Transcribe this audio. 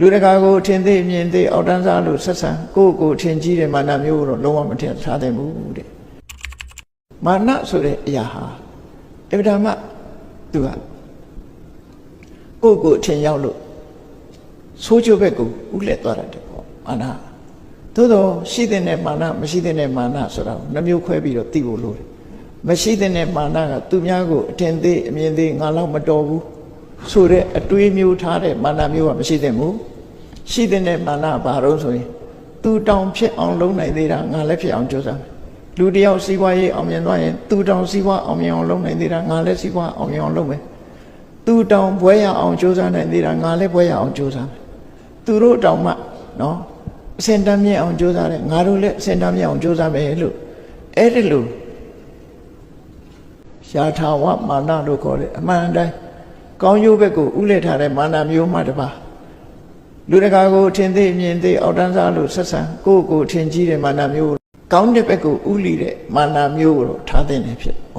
လူတကာကိုထင်သေးမြင်သေးအောက်တန်းစားလို့ဆက်ဆံကိုယ့်ကိုယ်ထင်ကြီးတဲ့မာနမျိုးတော့လုံးဝမထင်ထားသင့်ဘူးတဲ့မာနဆိုတဲ့အရာဟာအဗ္ဗဓမ္မသူကကိုယ့်ကိုယ်အထင်ရောက်လို့ဆိုးကျိုးဘက်ကိုဥလက်သွားတတ်တယ်ပေါ့မာနသို့တော့ရှိတဲ့နဲ့မာနမရှိတဲ့နဲ့မာနဆိုတာကိုနှမျိုးခွဲပြီးတော့သိဖို့လိုတယ်မရှိတဲ့နဲ့မာနကသူများကိုအထင်သေးအမြင်သေးငါတော့မတော်ဘူး ဆိုတဲ့အတွေးမျိုးထားတဲ့မာနမျိုးကမရှိသင့်ဘူးရှိတဲ့နဲ့မာနဘာလို့ဆိုရင်သူတောင်ဖြစ်အောင်လုပ်နိုင်သေးတာငါလည်းဖြစ်အောင်ကြိုးစားမယ်လူတစ်ယောက်စီးပွားရေးအောင်မြင်သွားရင်သူတောင်စီးပွားအောင်မြင်အောင်လုပ်နိုင်သေးတာငါလည်းစီးပွားအောင်မြင်အောင်လုပ်မယ်သူတောင်ဘွဲရအောင်ကြိုးစားနိုင်သေးတာငါလည်းဘွဲရအောင်ကြိုးစားမယ်သူတို့တောင်မှနော်အစင်တမ်းမြင့်အောင်ကြိုးစားတယ်ငါတို့လည်းအစင်တမ်းမြင့်အောင်ကြိုးစားမယ်လို့အဲ့ဒီလိုရှားထာဝမာနလို့ခေါ်တယ်အမှန်တိုင်း ကောင်းကျိုးဘက်ကိုဥလက်ထားတဲ့မာနမျိုးမှတပါလူတကာကိုထင်သေးမြင်သေးအောက်တန်းစားလို့ဆက်ဆံကိုယ့်ကိုယ်ထင်ကြီးတဲ့မာနမျိုးကောင်းတဲ့ဘက်ကိုဥလီတဲ့မာနမျိုးကိုတော့ထားတဲ့နေဖြစ်ဩ